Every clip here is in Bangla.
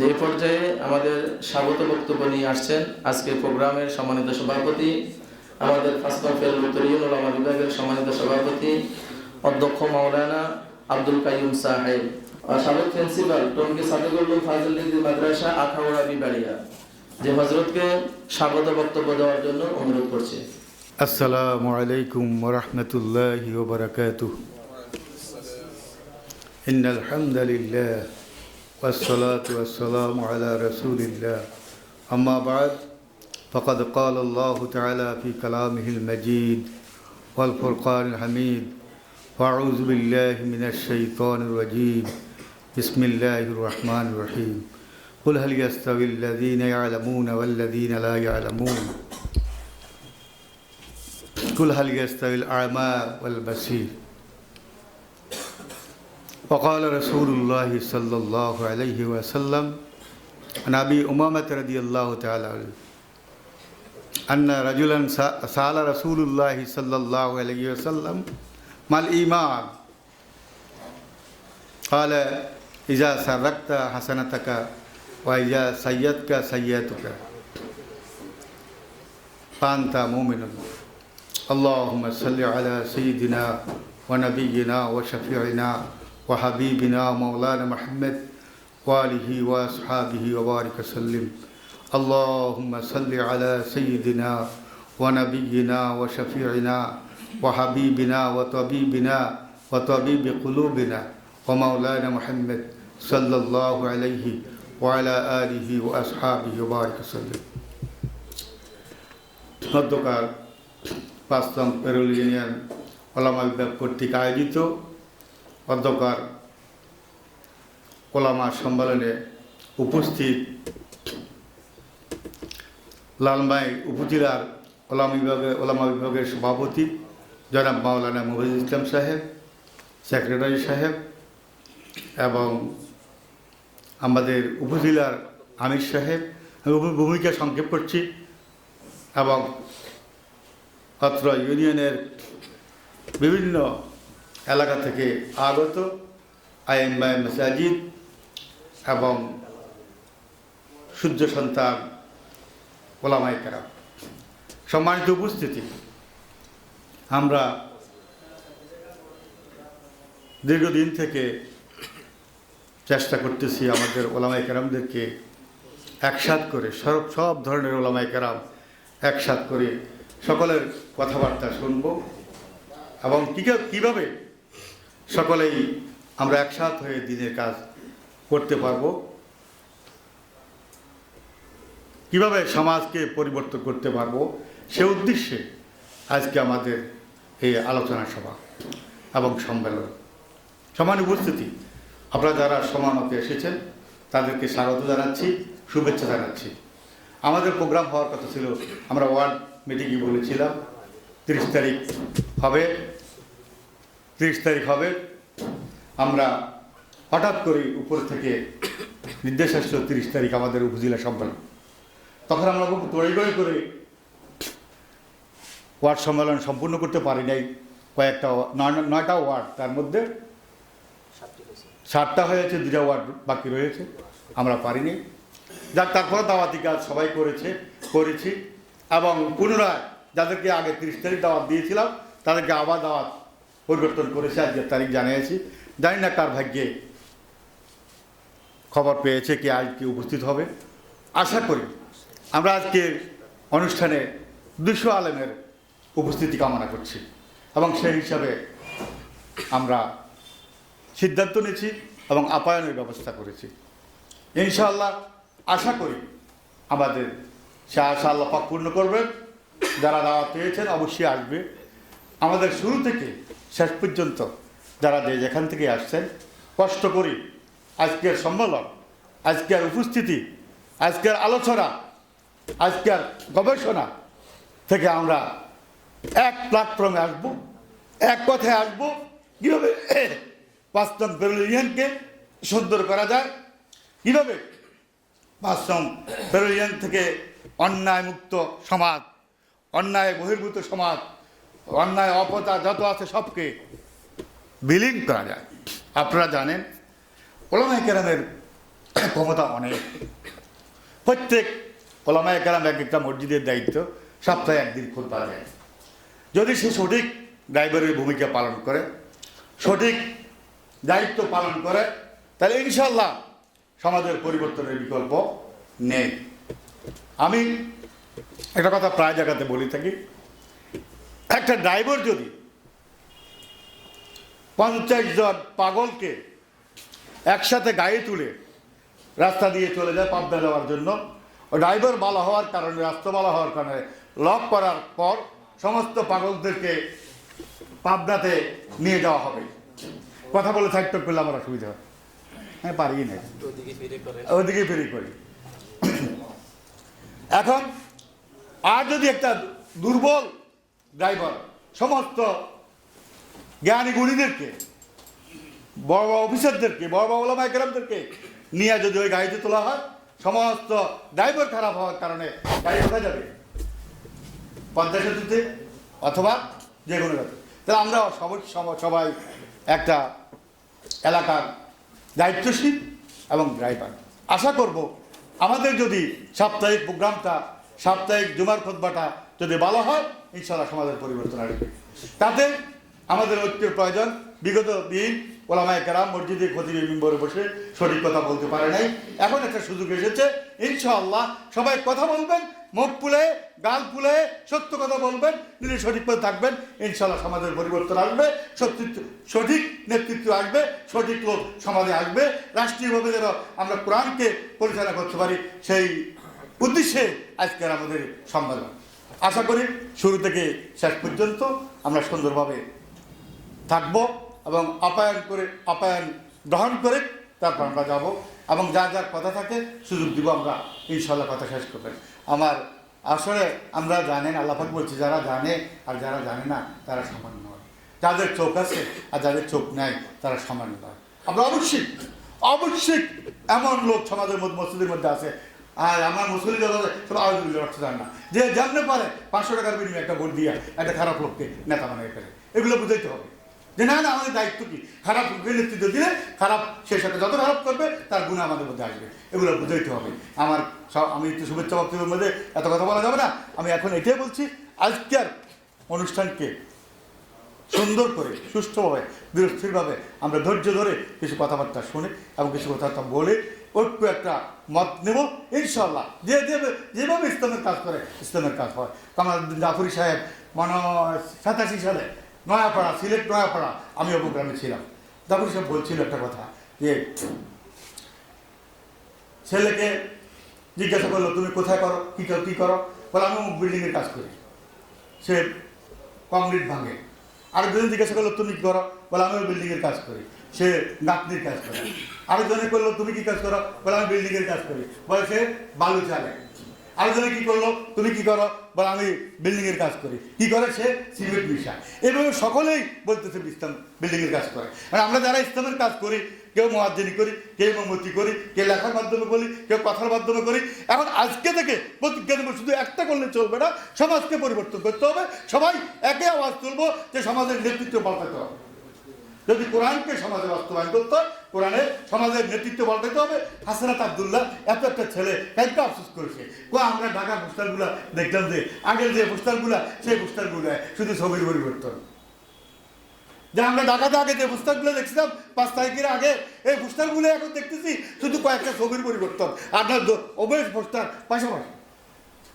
যে পর্যায়ে আমাদের স্বাগত বক্তব্য নিয়ে আসছেন আজকের প্রোগ্রামের সম্মানিত সভাপতি, আমাদের আসলাফের উত্তরীয়ুল আমার বিভাগের সম্মানিত সভাপতি, অধ্যক্ষ মাওলানা আব্দুল কাইম সাহেব সাবেক প্রিন্সিপাল টঙ্গী সাদেকুল্লুম ফাজল মাদ্রাসা, আখাউড়া, বিবাড়িয়া। যে হজরতকে স্বাগত বক্তব্য দেওয়ার জন্য অনুরোধ করছে। আসসালামু আলাইকুম রহমতুল্লাহ বারাকাতু ইন্নাল হামদুলিল্লাহ والصلاة والسلام على رسول الله. أما بعد فقد قال الله تعالى في كلامه المجيد والفرقان الحميد وأعوذ بالله من الشيطان الرجيم. بسم الله الرحمن الرحيم. قل هل يستوي الذين يعلمون والذين لا يعلمون؟ قل هل يستوي الأعمى والبصير؟ وقال رسول الله صلى الله عليه وسلم عن أبي أمامة رضي الله تعالى عنه أن رجلا سأل رسول الله صلى الله عليه وسلم ما الإيمان؟ قال إذا سرقت حسنتك وإذا سيئتك سيئتك فأنت مؤمن. اللهم صل على سيدنا ونبينا وشفيعنا وحبيبنا مولانا محمد وآله وأصحابه وبارك وسلم اللهم صل على سيدنا ونبينا وشفيعنا وحبيبنا وطبيبنا وطبيب قلوبنا ومولانا محمد صلى الله عليه وعلى آله وأصحابه وبارك وسلم মধ্যকার পাঁচতম পেরোল ইউনিয়ন ওলামা বিভাগ কর্তৃক আয়োজিত অধ্যকার ওলামা সম্মেলনে উপস্থিত লালমাই উপজেলার ওলামা বিভাগে ওলামা বিভাগের সভাপতি জনাব মাওলানা মুহিদ ইসলাম সাহেব, সেক্রেটারি সাহেব এবং আমাদের উপজেলার আমির সাহেব। আমি ভূমিকা সংক্ষেপ করছি এবং অত্র ইউনিয়নের বিভিন্ন এলাকা থেকে আগত আইএমআই মাসাজিদ এবং সূর্য সন্তান ওলামাই কেরাম। সম্মানিত উপস্থিতি, আমরা দীর্ঘদিন থেকে চেষ্টা করতেছি আমাদের ওলামাই কেরামদেরকে একসাথ করে সব সব ধরনের ওলামাই কেরাম একসাথ করে সকলের কথাবার্তা শুনব এবং কীভাবে সকলেই আমরা একসাথ হয়ে দিনের কাজ করতে পারব। কীভাবে সমাজকে পরিবর্তন করতে পারব, সে উদ্দেশ্যে আজকে আমাদের এই আলোচনা সভা এবং সম্মেলন। সমান উপস্থিতি। আপনারা যারা সমানতে এসেছেন, তাদেরকে স্বাগত জানাচ্ছি, শুভেচ্ছা জানাচ্ছি। আমাদের প্রোগ্রাম হওয়ার কথা ছিল, আমরা ওয়ার্ড মিটিংয়ে বলেছিলাম, তিরিশ তারিখ হবে। তিরিশ তারিখ হবে। আমরা হঠাৎ করে উপর থেকে নির্দেশ আসলো তিরিশ তারিখ আমাদের উপজেলা সম্মেলন। তখন আমরা খুব তড়িগড়ি করে ওয়ার্ড সম্মেলন সম্পূর্ণ করতে পারি নাই। কয়েকটা নয়টা ওয়ার্ড, তার মধ্যে সাতটা হয়েছে দুটা ওয়ার্ড বাকি রয়েছে। আমরা পারিনি যাক তারপরে দাওয়াতি কাজ সবাই করেছে, করেছি। এবং পুনরায় যাদেরকে আগে তিরিশ তারিখ দাওয়াত দিয়েছিলাম, তাদেরকে আবার দাওয়াত পরিবর্তন করেছে, আজকের তারিখ জানিয়েছি। জানি না কার ভাগ্যে খবর পেয়েছে কি আজ কি উপস্থিত হবে। আশা করি আমরা আজকের অনুষ্ঠানে দুশো আলেমের উপস্থিতি কামনা করছি এবং সেই হিসাবে আমরা সিদ্ধান্ত নিয়েছি এবং আপায়নের ব্যবস্থা করেছি। ইনশাআল্লাহ আশা করি আমাদের সে আশা আল্লাহ পাক পূর্ণ করবেন। যারা দাওয়াত পেয়েছেন অবশ্যই আসবে। আমাদের শুরু থেকে শেষ পর্যন্ত যারা যে যেখান থেকে আসছেন, কষ্ট করি আজকের সম্মেলন, আজকের উপস্থিতি, আজকের আলোচনা, আজকের গবেষণা থেকে আমরা এক প্ল্যাটফর্মে আসব, এক কথায় আসব। কীভাবে পাঁচতম পেরোলিয়ানকে সুন্দর করা যায়? কীভাবে পাঁচতম পেরোলিয়ান থেকে অন্যায় মুক্ত সমাজ, অন্যায় বহির্ভূত সমাজ অন্যায় অপতা যত আছে সবকে বিলীন করা যায়। আপনারা জানেন ওলামাই কেরামের ক্ষমতা অনেক। প্রত্যেক ওলামায় কেরাম এক একটা মসজিদের দায়িত্ব, সপ্তাহে একদিন খুলবা যায় যদি সে সঠিক ড্রাইভারের ভূমিকা পালন করে, সঠিক দায়িত্ব পালন করে, তাহলে ইনশাল্লাহ সমাজের পরিবর্তনের বিকল্প নেই। আমি একটা কথা প্রায় জায়গাতে বলি থাকি একটা ড্রাইভার যদি পঞ্চাশ জন পাগলকে একসাথে গায়ে তুলে রাস্তা দিয়ে চলে যায় পাবনা যাওয়ার জন্য ড্রাইভার ভালো হওয়ার কারণে রাস্তা ভালো হওয়ার কারণে লক করার পর সমস্ত পাগলদেরকে পাবনাতে নিয়ে যাওয়া হবে। কথা বলে সাইড করলে আমার অসুবিধা হয়। হ্যাঁ পারি না ওদিকে ফেরি করি। এখন আর যদি একটা দুর্বল ড্রাইভার, সমস্ত জ্ঞানী গুণীদেরকে, বড় বড় অফিসারদেরকে, বড় বড় ওলামায় গ্রামদেরকে নিয়ে যদি ওই গাড়িতে তোলা হয়, সমস্ত ড্রাইভার খারাপ হওয়ার কারণে গাড়ি কোথায় যাবে। পদ্মা সেতুতে অথবা যে কোনো তাহলে আমরা সবাই সব- সবাই একটা এলাকার দায়িত্বশীল এবং ড্রাইভার। আশা করব আমাদের যদি সাপ্তাহিক প্রোগ্রামটা, সাপ্তাহিক জুমার খোদবাটা যদি ভালো হয় ইনশাল্লাহ সমাজের পরিবর্তন আসবে। তাতে আমাদের ঐক্যের প্রয়োজন। বিগত দিন ওলামায় কেরাম মসজিদে খতিবে মিম্বরে বসে সঠিক কথা বলতে পারে নাই। এখন একটা সুযোগ এসেছে। ইনশাআল্লাহ সবাই কথা বলবেন, মুখ ফুলে, গাল ফুলে, সত্য কথা বলবেন, তিনি সঠিক পথে থাকবেন। ইনশাল্লাহ সমাজের পরিবর্তন আসবে সত্যিত্ব সঠিক নেতৃত্ব আসবে, সঠিক লোক সমাজে আসবে। রাষ্ট্রীয়ভাবে যেন আমরা কোরআনকে পরিচালনা করতে পারি, সেই উদ্দেশ্যে আজকের আমাদের সম্মেলন। আশা করি শুরু থেকে শেষ পর্যন্ত আমরা সুন্দরভাবে থাকব এবং আপায়ন করে আপায়ন গ্রহণ করে তারপর আমরা যাব এবং যা যার কথা থাকে সুযোগ দিব আমরা ইনশাল্লাহ কথা শেষ করবেন। আমার আসলে আমরা জানেন আল্লাহাক বলছি যারা জানে আর যারা জানে না, তারা সমান নয়। যাদের চোখ আছে আর যাদের চোখ নেয় তারা সমান নয়। আমরা অবশ্যই অবশ্যই এমন লোক সমাজের মধ্যে, মসজিদের মধ্যে আছে আর আমার মুসলিম জগতে সব আওয়াজ অর্থ জান না। যে জানতে পারে পাঁচশো টাকার বিনিময়ে একটা ভোট দিয়ে একটা খারাপ লোককে নেতা বানিয়ে ফেলে। এগুলো বুঝাইতে হবে। যে না না, আমাদের দায়িত্ব কি? খারাপ নেতৃত্ব দিলে খারাপ, সে সাথে যত খারাপ করবে, তার গুণ আমাদের মধ্যে আসবে। এগুলো বুঝাইতে হবে। আমার সব আমি একটু শুভেচ্ছা বক্তব্যের মধ্যে এত কথা বলা যাবে না। আমি এখন এটাই বলছি, আজকের অনুষ্ঠানকে সুন্দর করে, সুষ্ঠুভাবে দৃঢ়স্থিরভাবে আমরা ধৈর্য ধরে কিছু কথাবার্তা শুনে এবং কিছু কথাবার্তা বলে ঐক্য একটা মত নেব ইনশাল্লাহ যে যেভাবে ইসলামের কাজ করে, ইসলামের কাজ হয়। কামাল জাফরি সাহেব মনে সাতাশি সালে নয়াপাড়া, সিলেট নয়াপাড়া, আমি প্রোগ্রামে ছিলাম। জাফরি সাহেব বলছিল একটা কথা যে, ছেলেকে জিজ্ঞাসা করল, তুমি কোথায় করো? কী করো কী করো? বলে, আমি অমুক বিল্ডিংয়ের কাজ করি। সে কংক্রিট ভাঙে। আরেকজন জিজ্ঞাসা করল, তুমি কি করো? বলে, আমি ওই বিল্ডিংয়ের কাজ করি। সে গাঁথনির কাজ করে। আরেকজনে করল, তুমি কি কাজ করো? বলে, আমি বিল্ডিংয়ের কাজ করি। বলে, সে বালু চালে। আরেকজনে কি করল, তুমি কি করো? বলে, আমি বিল্ডিংয়ের কাজ করি। কি করে? সে সিমেন্ট মিশা এভাবে সকলেই বলতেছে, ইসলাম বিল্ডিংয়ের কাজ করে। মানে আমরা যারা ইসলামের কাজ করি, কেউ মহাজ্জানি করি, কেউ মোমতি করি, কেউ লেখার মাধ্যমে বলি, কেউ কথার মাধ্যমে করি, এখন আজকে থেকে প্রতিজ্ঞা নেব শুধু একটা করলে চলবে না, সমাজকে পরিবর্তন করতে হবে। সবাই একে আওয়াজ তুলবো যে সমাজের নেতৃত্ব পাল্টাতে হবে। যদি কোরআনকে সমাজে বাস্তবায়ন করতে হয়, কোরআনে সমাজের নেতৃত্ব পাল্টাতে হবে। হাসনাত আবদুল্লাহ এত একটা ছেলে একটা আফসোস করেছে। কো আমরা ঢাকা পোস্টারগুলো দেখলাম যে আগের যে পোস্টারগুলো সেই পোস্টারগুলো শুধু ছবির পরিবর্তন। যে আমরা ঢাকাতে আগে যে পুস্তকগুলো দেখছিলাম পাঁচ তারিখের আগে এই পুস্তকগুলো এখন দেখতেছি শুধু কয়েকটা ছবির পরিবর্তন। আপনার অবৈধ পোস্টার পাশাপাশি।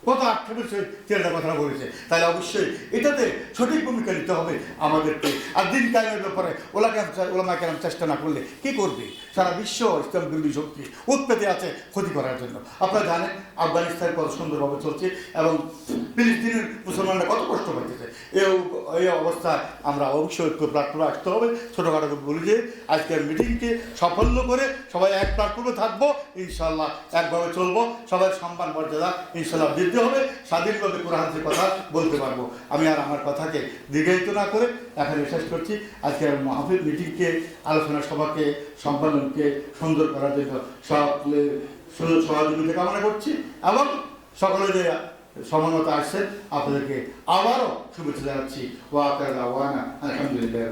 কত আক্ষেপের ছেলেটা কথা বলেছে? তাহলে অবশ্যই এটাতে সঠিক ভূমিকা নিতে হবে আমাদেরকে। আর দিন কায়েমের ব্যাপারে ওলাকে ওলামা কেরাম চেষ্টা না করলে কি করবে? সারা বিশ্ব ইসলাম বিরোধী শক্তি উৎপেতে আছে ক্ষতি করার জন্য। আপনারা জানেন আফগানিস্তান কত সুন্দরভাবে চলছে এবং ফিলিস্তিনের মুসলমানরা কত কষ্ট পাইতেছে। এই এই অবস্থায় আমরা অবশ্যই ঐক্য প্ল্যাটফর্মে আসতে হবে। ছোটোখাটো বলি যে, আজকের মিটিংকে সাফল্য করে সবাই এক প্ল্যাটফর্মে থাকব, ইনশাল্লাহ একভাবে চলবো। সবাই সম্মান, মর্যাদা, ইনশাল্লাহ বৃদ্ধি হবে, স্বাধীনভাবে কোরআনের কথা বলতে পারব। আমি আর আমার কথাকে দীর্ঘায়িত না করে এখানে শেষ করছি। আজকের মাহফিল মিটিংকে, আলোচনা সভাকে সম্মেলনকে সুন্দর করার জন্য সুযোগ, সহযোগিতা কামনা করছি এবং সকলে যে সমানতা আসছেন, আপনাদেরকে আবারও শুভেচ্ছা জানাচ্ছি। ওয়াকার ওয়ানা আলহামদুলিল্লাহ